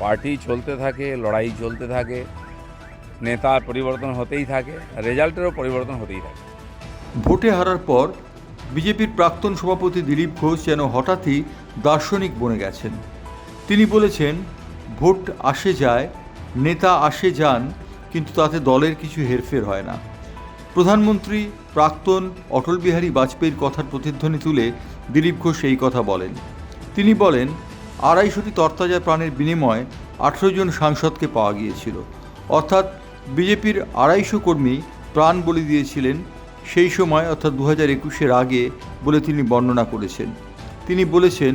Party চলতে থাকে, লড়াই চলতে থাকে নেতার পরিবর্তন হতেই থাকে, রেজাল্টেরও পরিবর্তন হতেই থাকে। ভোটে হারার পর বিজেপির প্রাক্তন সভাপতি দিলীপ ঘোষ যেন হঠাৎই দার্শনিক বনে গেছেন। তিনি বলেছেন, ভোট আসে যায়, নেতা আসে যান, কিন্তু তাতে দলের কিছু হেরফের হয় না। প্রধানমন্ত্রী প্রাক্তন অটল বিহারী বাজপেয়ীর কথার প্রতিধ্বনি তুলে দিলীপ ঘোষ এই কথা বলেন। তিনি বলেন আড়াইশোটি তরতাজা প্রাণের বিনিময়ে আঠেরো জন সাংসদকে পাওয়া গিয়েছিল। অর্থাৎ বিজেপির আড়াইশো কর্মী প্রাণ বলি দিয়েছিলেন সেই সময়, অর্থাৎ দু হাজার একুশের আগে বলে তিনি বর্ণনা করেছেন। তিনি বলেছেন,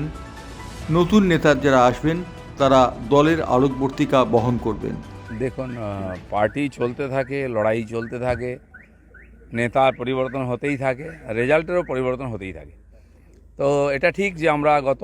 নতুন নেতার যারা আসবেন, তারা দলের আলোকবর্তিকা বহন করবেন। দেখুন পার্টি চলতে থাকে, লড়াই চলতে থাকে, নেতার পরিবর্তন হতেই থাকে, রেজাল্টেরও পরিবর্তন হতেই থাকে। তো এটা ঠিক যে আমরা গত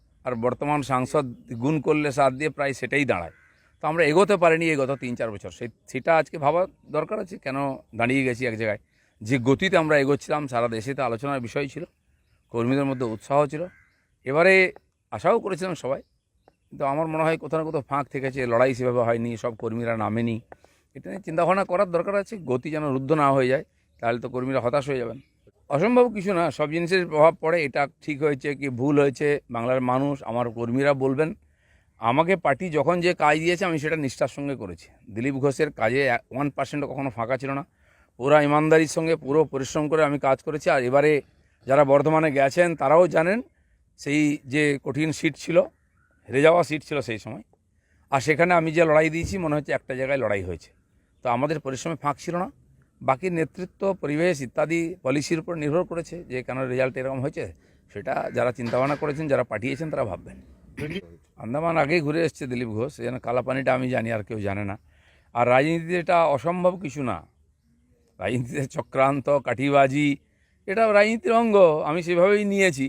আর বর্তমান সাংসদ গুণ করলে সাত দিয়ে প্রায় সেটাই দাঁড়ায়। তো আমরা এগোতে পারিনি এই গত তিন চার বছর। সেই সেটা আজকে ভাবা দরকার আছে, কেন দাঁড়িয়ে গেছি এক জায়গায়? যে গতিতে আমরা এগোচ্ছিলাম, সারা দেশে তো আলোচনার বিষয় ছিল, কর্মীদের মধ্যে উৎসাহ ছিল। এবারে আশাও করেছিলাম সবাই, কিন্তু আমার মনে হয় কোথাও না কোথাও ফাঁক থেকেছে, লড়াই সেভাবে হয়নি, সব কর্মীরা নামেনি। এটা নিয়ে চিন্তাভাবনা করার দরকার আছে, গতি যেন রুদ্ধ না হয়ে যায়, তাহলে তো কর্মীরা হতাশ হয়ে যাবেন। অসম্ভব কিছু না, সব জিনিসের প্রভাব পড়ে, এটা ঠিক হয়েছে কি ভুল হয়েছে, বাংলার মানুষ, আমার কর্মীরা বলবেন। আমাকে পার্টি যখন যে কাজ দিয়েছে, আমি সেটা নিষ্ঠার সঙ্গে করেছি। দিলীপ ঘোষের কাজে ওয়ান পার্সেন্ট কখনো ফাঁকা ছিল না। পুরো ইমানদারির সঙ্গে পুরো পরিশ্রম করে আমি কাজ করেছি, আর এবারে যারা বর্ধমানে গেছেন, তারাও জানেন সেই যে কঠিন সিট ছিল, হেরে যাওয়া সিট ছিল সেই সময়। আর সেখানে আমি যে লড়াই দিয়েছি, মনে হচ্ছে একটা জায়গায় লড়াই হয়েছে। তো আমাদের পরিশ্রমে ফাঁক ছিল না। বাকি নেতৃত্ব, পরিবেশ ইত্যাদি পলিসির উপর নির্ভর করেছে যে কেন রেজাল্ট এরকম হয়েছে, সেটা যারা চিন্তাভাবনা করেছেন, যারা পাঠিয়েছেন, তারা ভাববেন। আন্দামান আগেই ঘুরে এসছে দিলীপ ঘোষ, যেন কালাপানিটা আমি জানি, আর কেউ জানে না। আর রাজনীতিতে এটা অসম্ভব কিছু না। রাজনীতিতে চক্রান্ত, কাঠিবাজি এটা রাজনীতির অঙ্গ, আমি সেভাবেই নিয়েছি।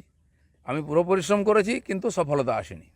আমি পুরো পরিশ্রম করেছি, কিন্তু সফলতা আসেনি।